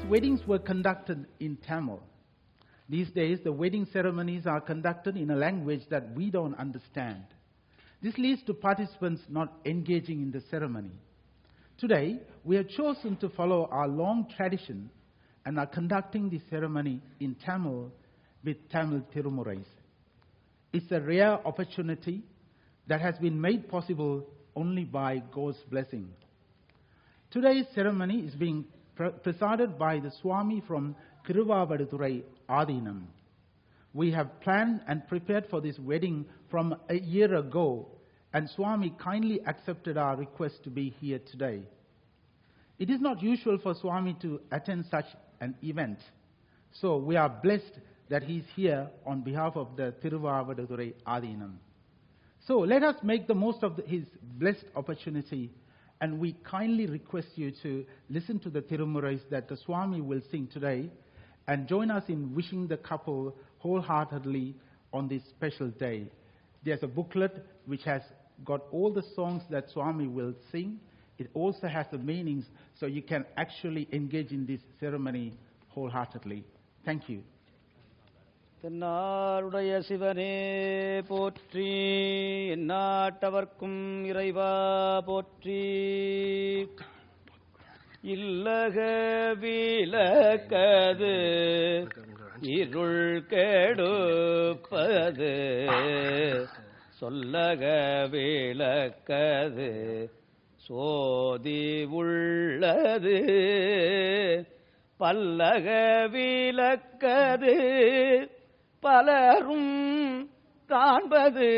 these weddings were conducted in Tamil. These days, the wedding ceremonies are conducted in a language that we don't understand. This leads to participants not engaging in the ceremony. Today, we have chosen to follow our long tradition and are conducting the ceremony in Tamil with Tamil Tirumurais. It's a rare opportunity that has been made possible only by God's blessing. Today's ceremony is being presided by the Swami from Kiruvavadurai Adinam. We have planned and prepared for this wedding from a year ago, and Swami kindly accepted our request to be here today. It is not usual for Swami to attend such an event, so we are blessed that he is here on behalf of the Tiruvavadurai Adinam. So let us make the most of his blessed opportunity, and we kindly request you to listen to the Tirumurais that the Swami will sing today, and join us in wishing the couple wholeheartedly on this special day. There's a booklet which has got all the songs that Swami will sing. It also has the meanings, so you can actually engage in this ceremony wholeheartedly. Thank you. தென்னாருடைய சிவனே போற்றி எந்நாட்டவர்க்கும் இறைவா போற்றி. இல்லக விளக்கது இருள் கெடுப்பது. சொல்லக விளக்கது சோதி உள்ளது. பல்லக விளக்கது பலரும் காண்பது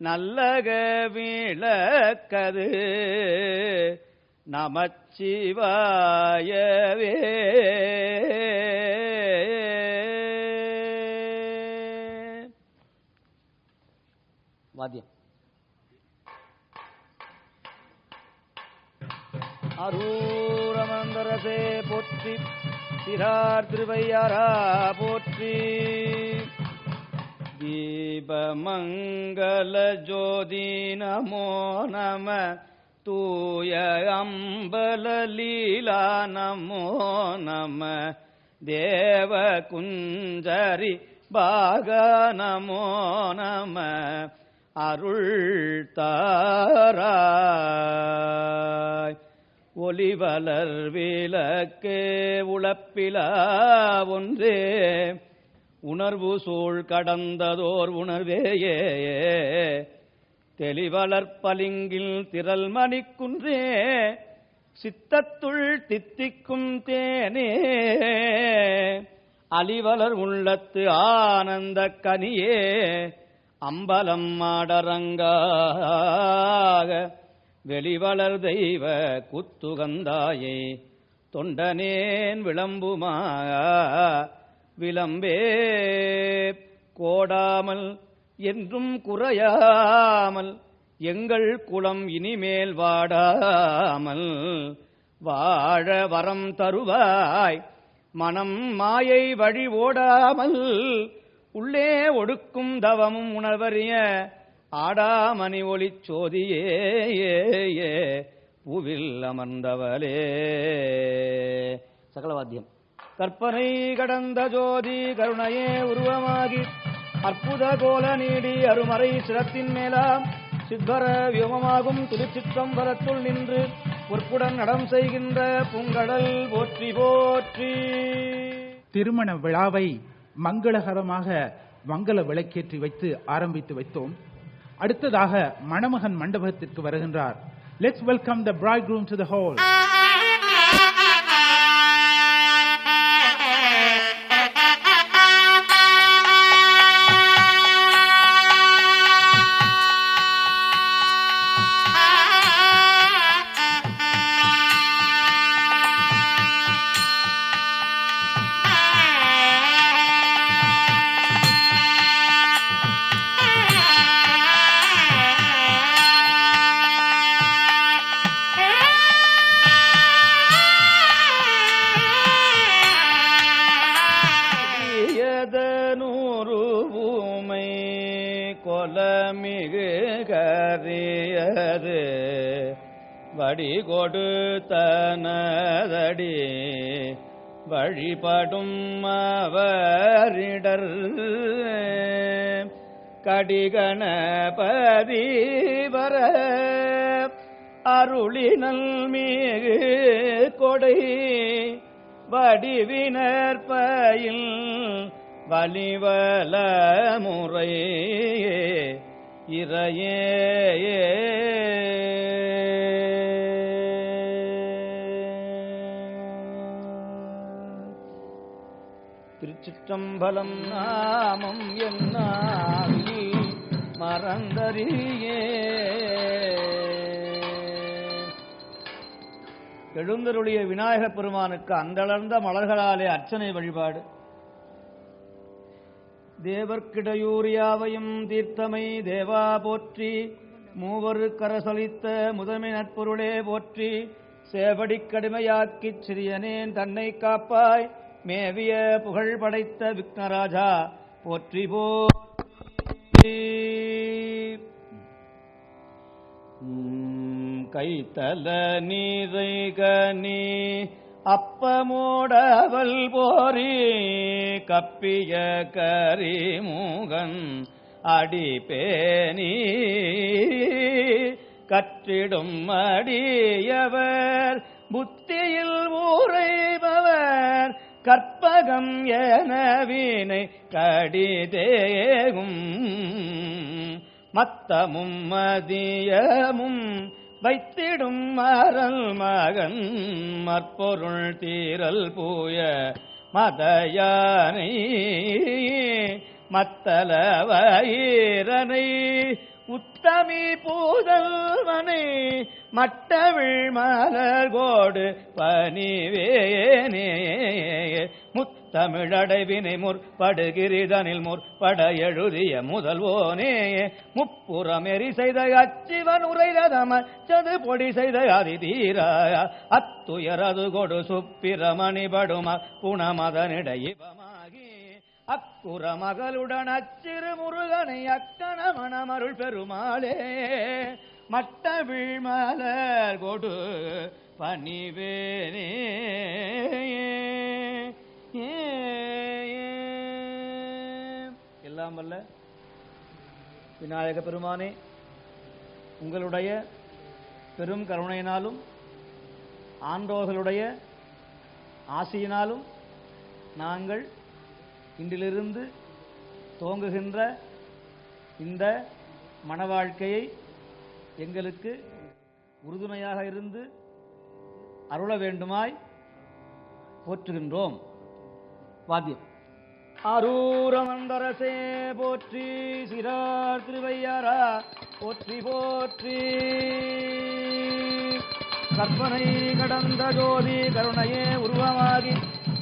நல்லக விளக்கது. நமச்சிவாயவே. வாத்தியம். அரூரமந்தரசே போற்றி சிறார் திருவையாரா போற்றி. தீபமங்கல ஜோதி நமோ நம தூய அம்பல லீலா நமோ நம தேவ குஞ்சரி பாக நமோ நம அருள் தாராய் ஒளிவலர் விளக்கே உள உழப்பிலா ஒன்றே. உணர்வு சூழ் கடந்ததோர் உணர்வேயே. தெளிவளர்ப்பலிங்கில் திரள் மணிக்குன்றே. சித்தத்துள் தித்திக்கும் தேனே. அலிவலர் உள்ளத்து ஆனந்த கனியே. அம்பலம் மாடரங்காக. வெளிவளர் தெய்வ குத்துகந்தாயே. தொண்டனேன் விளம்புமா? விளம்பே கோடாமல் என்றும் குறையாமல் எங்கள் குளம் இனிமேல் வாடாமல் வாழ வரம் தருவாய். மனம் மாயை வழி ஓடாமல் உள்ளே ஒடுக்கும் தவமும் உணர்வறிய ஆடாமணி ஒளிச் சோதியே ஏ, அமர்ந்தவளே சகலவாத்தியம். கற்பனை கடந்த ஜோதி கருணையே உருவமாகி அற்புத கோல நீடி அருமறை சிரத்தின் மேலாம் சித்வர வியோமமாகும் திருச்சிற்றம்பலத்துள் நின்று பொற்புடன் நடம் செய்கின்ற பூங்கடல் போற்றி போற்றி. திருமண விழாவை மங்களகரமாக மங்கள விளக்கேற்றி வைத்து ஆரம்பித்து வைத்தோம். அடுத்ததாக மணமகன் மண்டபத்திற்கு வருகின்றார். Let's welcome the bridegroom to the hall படி கொடுத்தனதடி வழிபடும் அவரிடர். கடிகணபதி வர அருளினல் மீகு கொடை. வடிவினற்பயில் வலிவல முறை இறையே சித்தம்பலம் நாமம் என்னாவி மறந்தறியே. எழுந்தருளிய விநாயகப் பெருமானுக்கு அந்தளர்ந்த மலர்களாலே அர்ச்சனை வழிபாடு. தேவர்க்கிடையூரியாவையும் தீர்த்தமை தேவா போற்றி மூவரு கரசொலித்த முதன்மை நட்பொருளே போற்றி சேவடிக் கடுமையாக்கிச் சிறியனேன் தன்னை காப்பாய் மேவிய புகழ் படைத்த விக்னராஜா போற்றி போற்றி கைத்தல நீரை கனி அப்பமோடவல் போரி கப்பிய கரிமுகன் அடிபேணி கற்றிடும் அடியவர் புத்தியில் ஊரை உலகம் என வீணை கடிதேகும். மத்தமும் மதியமும் வைத்திடும் மரல் மகன். மற்பொருள் தீரல் பூய மதயானை. மத்தல வயிரனை உத்தமி பூதல்வனை மட்டவிழ் மலர்கோடு பணிவேனே. முத்தமிழடைவினை முற்படுகிரிதனில் முற்பட எழுதிய முதல்வோனே. முப்புறமெறி செய்த அச்சிவன் உரைதம சது பொடி செய்த அதிதீர அத்துயரது கொடு சுப்பிரமணி படும புனமதனிடையிவமாகி அக்குற மகளுடன் அச்சிறு முருகனை அக்கண மணமருள் பெருமாளே மட்ட வீழ்மலர் கொடு பணிவேனே. எல்லாம் வல்ல விநாயக பெருமானே உங்களுடைய பெரும் கருணையினாலும் ஆண்டோர்களுடைய ஆசையினாலும் நாங்கள் இன்றிலிருந்து துவங்குகின்ற இந்த மன வாழ்க்கையை எங்களுக்கு உறுதுணையாக இருந்து அருள வேண்டுமாய் போற்றுகின்றோம். வாத்தியம். அரூரமந்தரசே போற்றி சிறார் திருவையாரா போற்றி போற்றி. கற்பனை கடந்த ஜோதி கருணையே உருவமாகி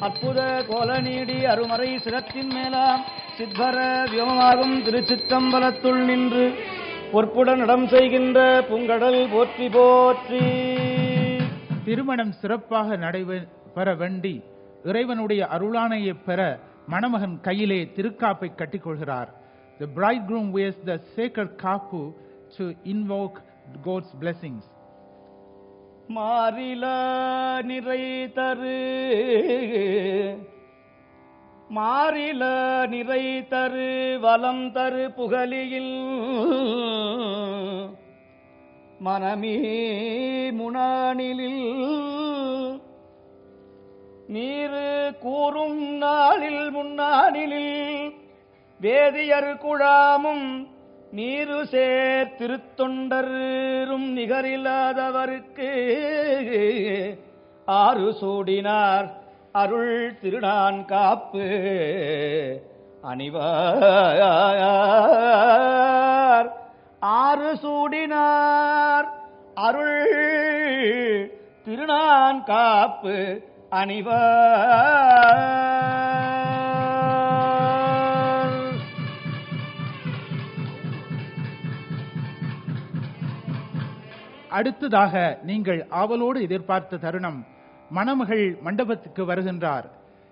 அற்புத கோல நீடி அருமறை சிரத்தின் மேலாம் சித்தர வியோமமாகும் திருச்சிற்றம்பலத்துள் நின்று பொற்புடன் இடம் செய்கின்ற பூங்கடல் போற்றி போற்றி. திருமணம் சிறப்பாக நடைபெற வேண்டி இறைவனுடைய அருளாணையை பெற மணமகன் கையிலே திருக்காப்பை கட்டிக்கொள்கிறார். The bridegroom wears the sacred kapu to invoke God's blessings. மாறில நிறை தரு. மாறில நிறை தரு வலம் தரு புகழியில் மனமே முனானிலில் நீரு கூறும் நாளில் முன்னானிலில் வேதியர் குழாமும் நீரு சேர் திருத்தொண்டரும் நிகரில்லாதவருக்கு. ஆறு சூடினார் அருள் திருநான் காப்பு அணிவார். ஆறு சூடினார். அருள் திருநான் காப்பு அணிவார். அடுத்ததாக நீங்கள் ஆவலோடு எதிர்பார்த்த தருணம் மணமகள் மண்டபத்துக்கு வருகின்றார்.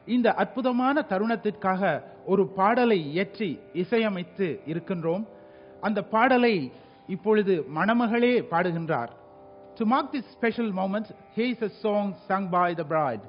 இந்த அற்புதமான தருணத்திற்காக ஒரு பாடலை இயற்றி இசையமைத்து இருக்கின்றோம். அந்த பாடலை இப்பொழுது மணமகளே பாடுகின்றார். To mark this special moment, here is a song sung by the bride.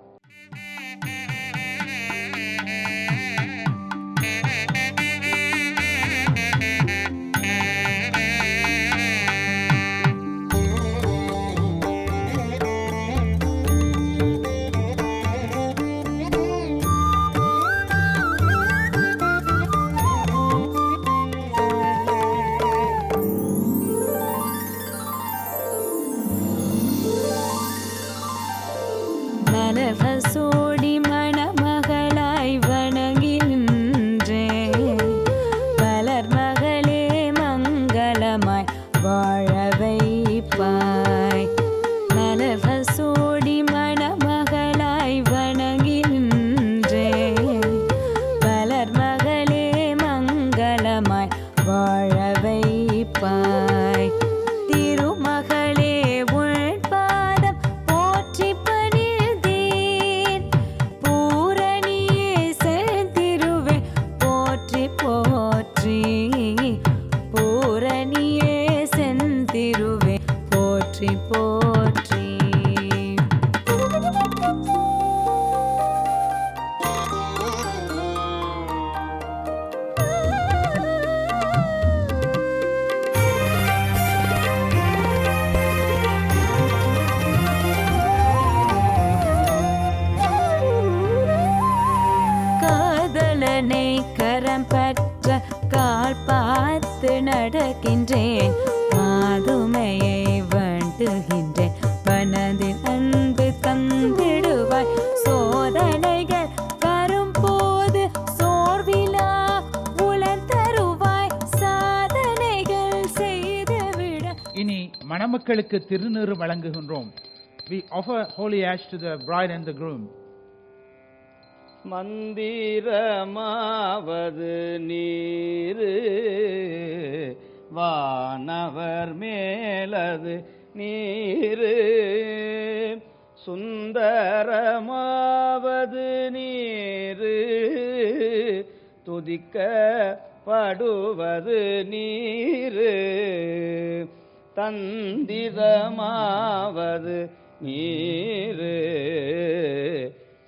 மக்களுக்கு திருநீறு வழங்குகின்றோம். We offer holy ash to the bride and the groom. மந்திரமாவது நீரு வானவர் மேலது நீரு. சுந்தரமாவது நீரு துதிக்கப்படுவது நீரு. தந்திரமாவது நீரு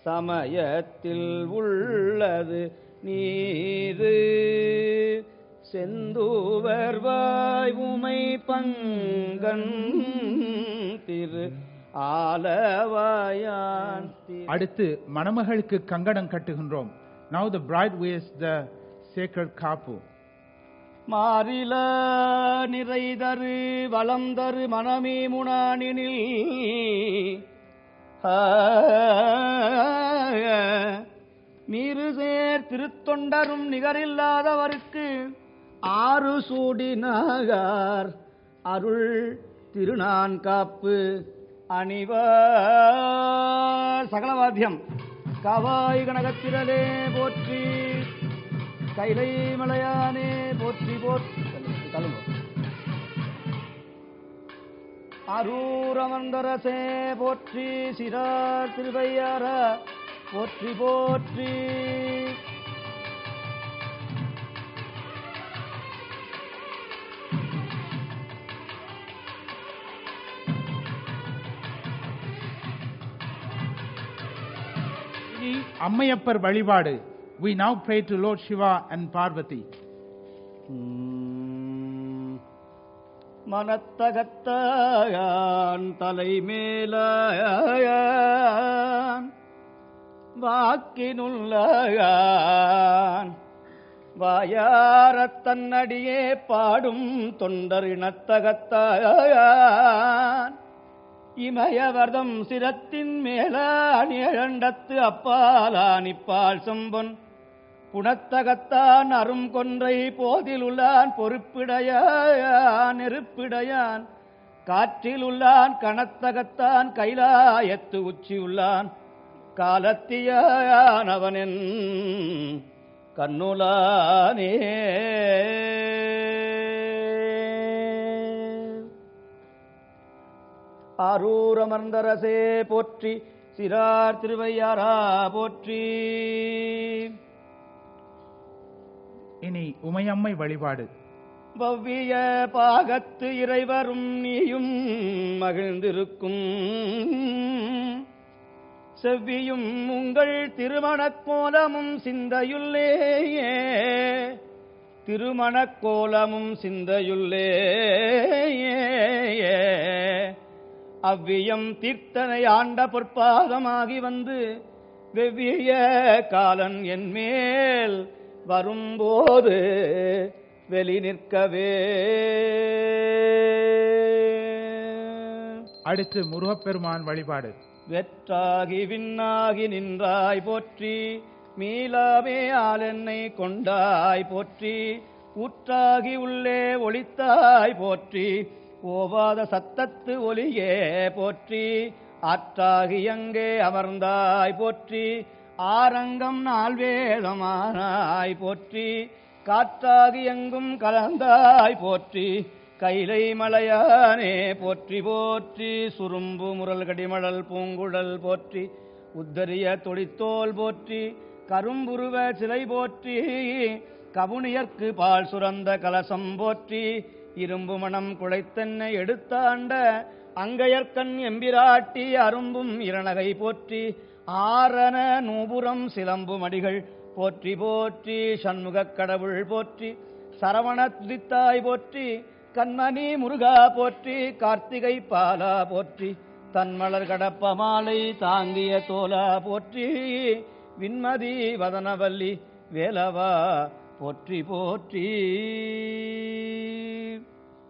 சமயத்தில் உள்ளது நீரு. செந்தூவர் வாய் உமை பங்கன் திரு ஆலவாயான் அடுத்து மணமகளுக்கு கங்கடம் கட்டுகின்றோம். Now the bride wears the sacred காப்பு மாறில நிறைதரு வளம் தரு மனமே முனானினில். மீறுசேர் திருத்தொண்டரும் நிகரில்லாதவருக்கு ஆறு சூடினாகார் அருள் திருநான் காப்பு அணிவார் சகலவாத்தியம். கவாய் கனகத்திரலே போற்றி. கைலை மலையானே போற்றி போற்றி. தள்ளுங்க. அரூரமந்தரசே போற்றி. சிறார் திருவையார போற்றி போற்றி. அம்மையப்பர் வழிபாடு. We now pray to Lord Shiva and Parvati. மனத்தகத்தான் தலைமேலான் வாக்கினுள்ளான் வாயாரத்தன்னடியே பாடும் தொண்டர் இனத்தகத்தான் இமயவர்தம் சிரத்தின் மேலான் இழண்டத்து அப்பாலானிப்பால் செம்பொன் குணத்தகத்தான் அரும் கொன்றை போதிலுள்ளான் பொறுப்பிடையான் நெருப்பிடையான் காற்றிலுள்ளான் கணத்தகத்தான் கைலாயத்து உச்சியுள்ளான். காலத்தியான் அவனின் கண்ணுலானே அரூரமர்ந்தரசே போற்றி சிறார் திருவையாரா போற்றி. இனி உமையம்மை வழிபாடு. பவ்விய பாகத்து இறைவரும் நீயும் மகிழ்ந்திருக்கும். செவ்வியும் உங்கள் திருமணக் கோலமும் சிந்தையுள்ளேயே. திருமணக் கோலமும் சிந்தையுள்ளேயே. அவ்வியம் தீர்த்தனை ஆண்ட பொற்பாதமாகி வந்து வெவ்விய காலன் என் மேல் வரும்போது வெளி நிற்கவே. அடுத்து முருகப்பெருமான் வழிபாடு. வெற்றாகி விண்ணாகி நின்றாய் போற்றி மீளாவே ஆளென்னை கொண்டாய் போற்றி ஊற்றாகி உள்ளே ஒளித்தாய் போற்றி ஓவாத சத்தத்து ஒலியே போற்றி ஆற்றாகி அங்கே அமர்ந்தாய் போற்றி ஆரங்கம் நால்வேதமானாய் போற்றி காற்றாகி எங்கும் கலந்தாய் போற்றி கைலை மலையானே போற்றி போற்றி சுரும்பு முரல் கடிமழல் பூங்குழல் போற்றி உத்தரிய தொடித்தோல் போற்றி கரும்புருவ சிலை போற்றி கவுனியர்க்கு பால் சுரந்த கலசம் போற்றி இரும்பு மணம் குழைத்தென்னை எடுத்தாண்ட அங்கையர்க்கண் எம்பிராட்டி அரும்பும் இரணகை போற்றி ஆரண நூபுரம் சிலம்பு மடிகள் போற்றி போற்றி சண்முகக் கடவுள் போற்றி சரவண துதித்தாய் போற்றி கண்மணி முருகா போற்றி கார்த்திகை பாலா போற்றி தன்மலர் கடப்ப மாலை தாங்கிய தோலா போற்றி விண்மதி வதனவல்லி வேலவா போற்றி போற்றி.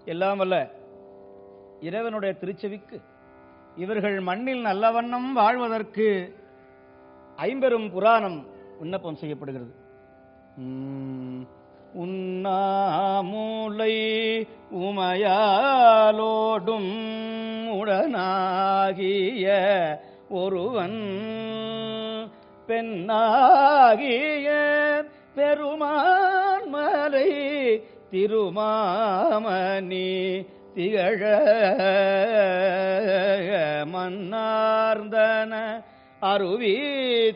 எல்லாம் வல்ல இறைவனுடைய திருச்செவிக்கு இவர்கள் மண்ணில் நல்லவண்ணம் வாழ்வதற்கு ஐம்பெரும் புராணம் விண்ணப்பம் செய்யப்படுகிறது. உம், உண்ணாமூலை உமையாலோடும் உடனாகிய ஒருவன் பெண்ணாகிய பெருமான் மலை திருமாமணி திகழ மன்னார்ந்தன அருவி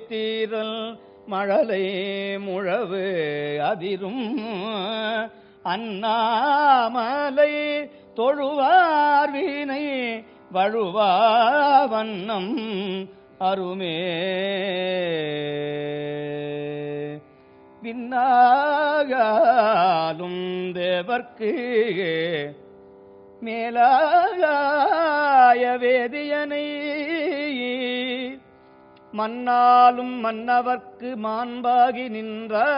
தீரல் மழலை முழவு அதிரும். அண்ணாமலை தொழுவார் வீணை வழுவா வண்ணம் அருமே. விண்ணாகாலும் தேவர்க்கு மேலாய வேதியனை மன்னாலும் மன்னவர்க்கு மாண்பாகி நின்றானே.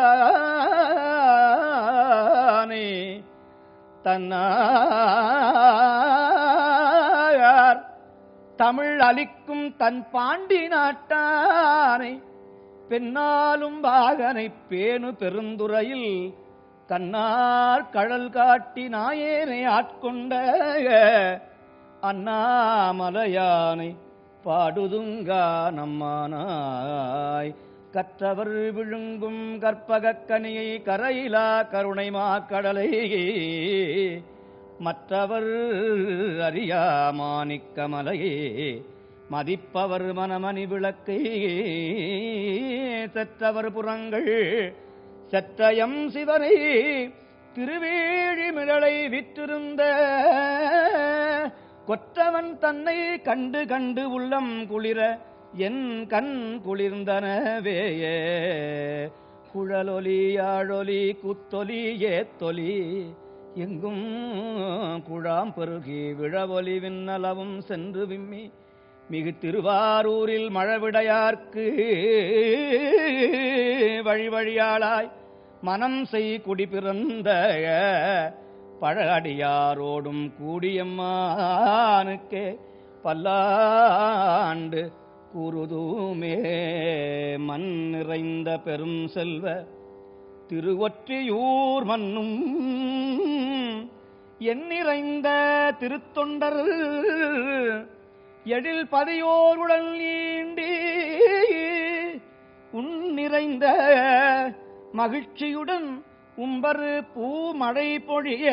தன்னார் தமிழ் அளிக்கும் தன் பாண்டி நாட்டானை. பெண்ணாலும் பாகனை பேணு பெருந்துறையில் கண்ணார் கழல் காட்டி நாயேனை ஆட்கொண்ட அண்ணாமலையானை. பாடுதுங்கா நம்மானாய் கற்றவர் விழுங்கும் கற்பகக் கனியை கரையிலா கருணை மாக்கடலை மற்றவர் அறியா மாணிக்கமலையே மதிப்பவர் மனமணி விளக்கை. செற்றவர் புறங்கள் செற்றயம் சிவனை திருவேழி மிழலை விற்றிருந்த கொற்றவன் தன்னை கண்டு கண்டு உள்ளம் குளிர என் கண் குளிர்ந்தனவேயே குழலொலி ஆழொலி குத்தொலி ஏத்தொலி எங்கும் குழாம் பெருகி விழவொலி விண்ணளவும் சென்று விம்மி மிகு திருவாரூரில் மழவிடையார்க்கு வழி வழியாளாய் மனம் செய் குடி பிறந்த பழகடியாரோடும் கூடியம்மானுக்கே பல்லாண்டு குருதூமே மண் நிறைந்த பெரும் செல்வ திருவொற்றியூர் மன்னும் எண்ணிறைந்த திருத்தொண்டர் எழில் பதியோருடன் ஈண்டி உன் நிறைந்த மகிழ்ச்சியுடன் உம்பரு பூமழை பொழிய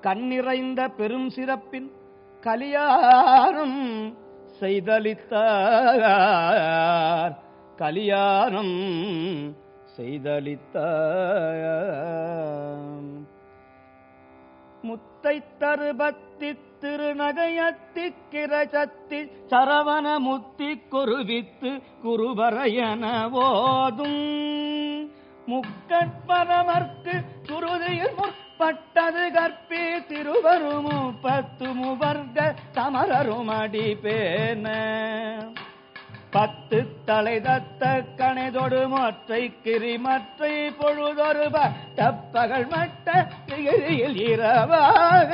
கண்ணிறைந்த பெரும் சிறப்பின் கலியாரம் செய்தளித்தார். கலியாரம் செய்தளித்த முத்தை தருபத்தி திருநகையத்தி கிரசத்தி சரவண முத்தி குருவித்து குருபரையன ஓதும். முக்கட்பரமர்க்கு குருதியில் முற்பட்டது கற்பி திருவருமு பத்து முவர்க சமரரும் அடிபேன பத்து தலை தத்த கணைதொடு மொற்றை கிரி மற்றை பொழுதொரு தப்பகல் மட்ட இரவாக.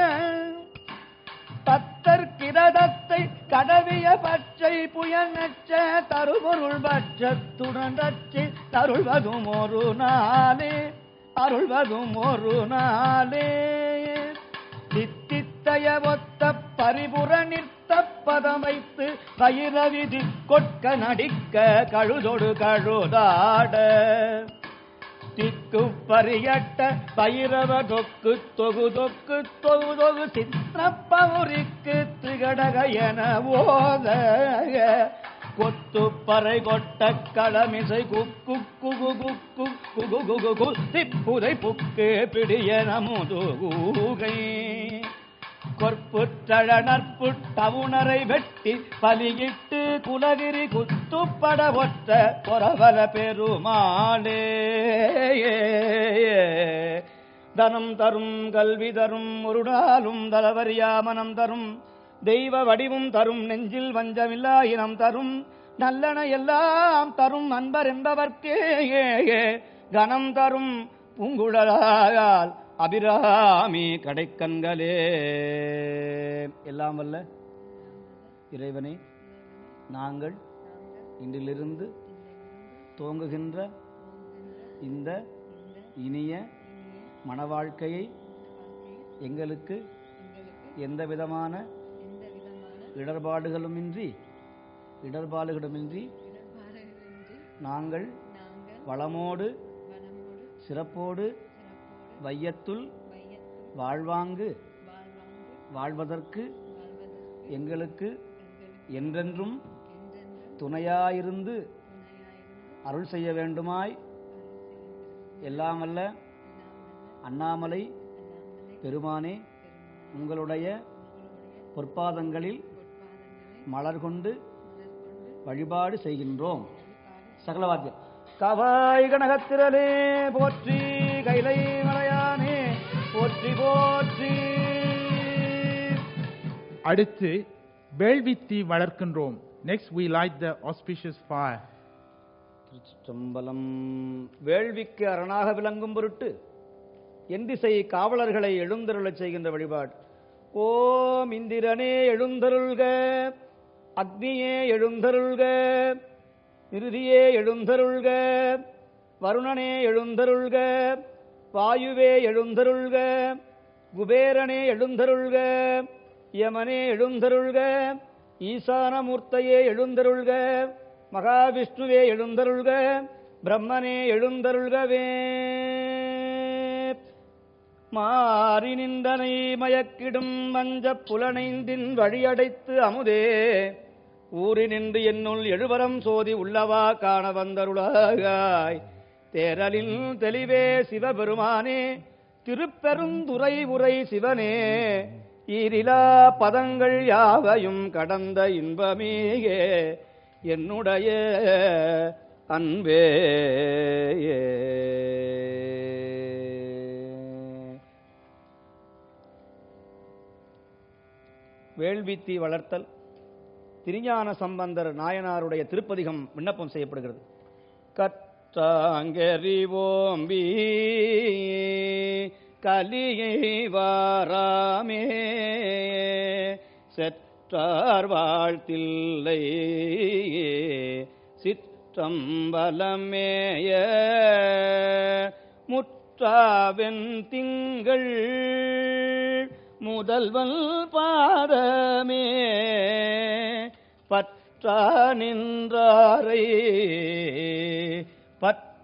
பத்தர் கிரதத்தை கடவிய பச்சை புயனச்ச தருபொருள் பட்சத்துடன் தருள்வதும் ஒரு நாளே அருள்வதும் ஒரு நாளே. தித்தித்தய ஒத்த பரிபுற நிற்த பதமைத்து பயிரவிதி கொட்க நடிக்க கழுதொடு கழுதாட. திக்கு பரியட்ட பைரவ தொக்கு தொகு தொக்கு தொகு தொகு சித்திரப்பவுரிக்கு திகடக என ஓத கொத்து பறை கொட்ட களமிசை குக்கு குகு குக்கு குகு குகு கு திப்புதை புக்கு பிடியன முதுகூகை கொற்புற்றழ நற்புட்டவுணரை வெட்டி பலியிட்டு குலகிரி குத்துப்பட ஒற்ற பொறவல பெருமாளே. தனம் தரும் கல்வி தரும் ஒரு தலவரியாமனம் தரும். தெய்வ வடிவும் தரும் நெஞ்சில் வஞ்சமில்லா இனம் தரும். நல்லன எல்லாம் தரும் அன்பர் என்பவர்க்கே. கணம் தரும் பூங்குழலால் அபிராமி கடைக்கண்களே. எல்லாம் வல்ல இறைவனே நாங்கள் இன்றிலிருந்து துவங்குகின்ற இந்த இனிய மணவாழ்க்கையை எங்களுக்கு எந்த விதமான இடர்பாடுகளுமின்றி இடர்பாடுகளுமின்றி நாங்கள் வளமோடு சிறப்போடு வையத்துள் வாழ்வாங்கு வாழ்வதற்கு எங்களுக்கு என்றென்றும் துணையாயிருந்து அருள் செய்ய வேண்டுமாய் எல்லாம் வல்ல அண்ணாமலை பெருமானே உங்களுடைய பொற்பாதங்களில் மலர் கொண்டு வழிபாடு செய்கின்றோம். சகலவாத்தியம் கவாய் கனகத்திரலே போற்றி கைலை போற்றி போற்றி அடுத்து வேள்வித்தி வளர்க்கின்றோம். Next we light the auspicious fire. திருச்சிற்றம்பலம். வேள்விக்கு அரணாக விளங்கும் பொருட்டு எந்திசை காவலர்களை எழுந்தருளச் செய்கின்ற வழிபாடு. ஓம் இந்திரனே எழுந்தருள்க அக்னியே எழுந்தருள்க நிருதியே எழுந்தருள்க வருணனே எழுந்தருள்க வாயுவே எழுந்தருள்க குபேரனே எழுந்தருள்க யமனே எழுந்தருள்க ஈசானமூர்த்தையே எழுந்தருள்க மகாவிஷ்ணுவே எழுந்தருள்க பிரம்மனே எழுந்தருள்கவே. மாறி நின்றனை மயக்கிடும் வஞ்ச புலனைந்தின் வழியடைத்து அமுதே ஊறி நின்று என்னுள் எழுவரம் சோதி உள்ளவா காண வந்தருளாகாய். தேரலின் தெளிவே சிவபெருமானே திருப்பெருந்துரை உரை சிவனே. ஈரிலா பதங்கள் யாவையும் கடந்த இன்பமேயே என்னுடைய அன்பே. வேள்வித்தி வளர்த்தல் திருஞான சம்பந்தர் நாயனாருடைய திருப்பதிகம் விண்ணப்பம் செய்யப்படுகிறது. கற்றாங்கெறிவோம்பி கலியை வாராமே. செற்றார் வாழ்த்தில்லை சித்தம் பலமேய முற்றாவென் திங்கள் முதல்வன் பாதமே. பற்றா நின்றாரை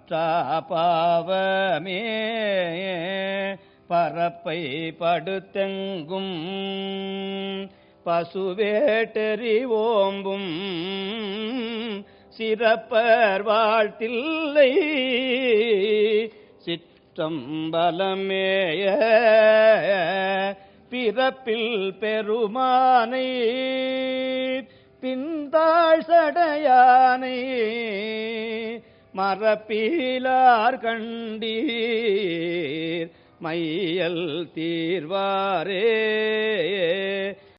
பற்றா பாவமே. பரப்பை படுத்தெங்கும். பசுவேட்டெறி ஓம்பும். சிறப்பர் வாழ்த்தில்லை. சிற்றம்பலமேய பிறப்பில் பெருமானை. பின்தாழ் சடையானை. மரப்பீலார் கண்டீர் மையல் தீர்வாரே.